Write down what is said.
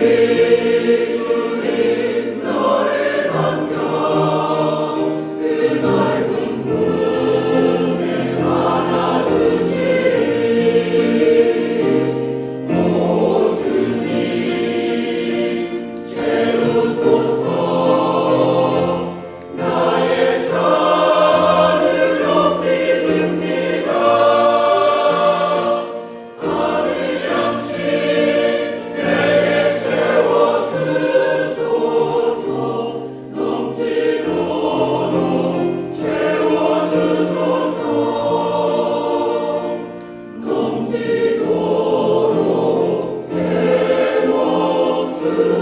우 Lord.